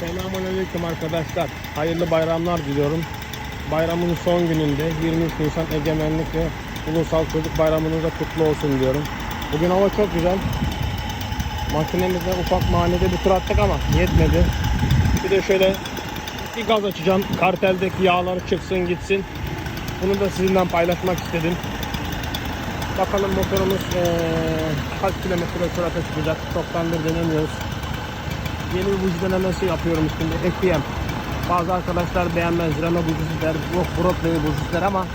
Selamünaleyküm arkadaşlar. Hayırlı bayramlar diliyorum. Bayramın son gününde 23 Nisan Egemenlik ve Ulusal Çocuk Bayramınız da kutlu olsun diyorum. Bugün hava çok güzel. Makinemizde ufak mahallede bir tur attık ama yetmedi. Bir de şöyle bir gaz açacağım. Karteldeki yağlar çıksın gitsin. Bunu da sizinle paylaşmak istedim. Bakalım motorumuz eee, kaç kilometre sürate çıkacak. Çoktandır denemiyoruz. Yeni bir buji denemesi yapıyorum şimdi. Ekleyem. Bazı arkadaşlar beğenmez. Renault bujisi der. Yok Brooklyn bujisi der ama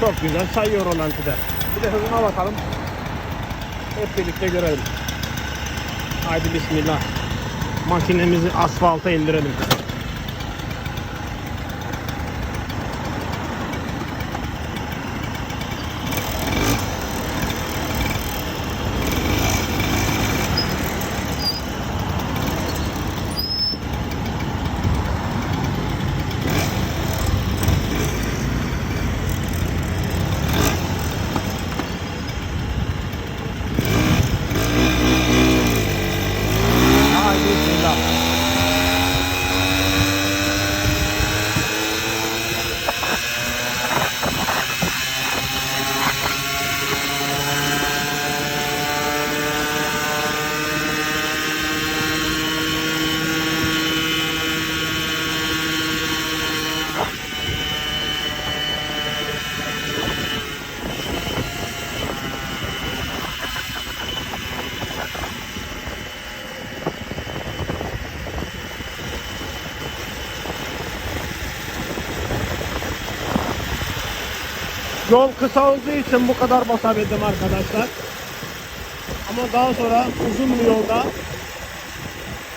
çok güzel sayıyor rolanti der. Bir de hızına bakalım. Hep birlikte görelim. Haydi bismillah. Makinemizi asfalta indirelim. Haydi bismillah. Yol kısa olduğu için bu kadar basabildim arkadaşlar. Ama daha sonra uzun bir yolda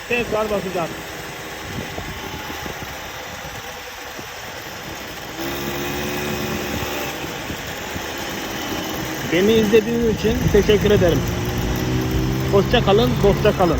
tekrar basacağım. Beni izlediğiniz için teşekkür ederim. Hoşça kalın, dostça kalın.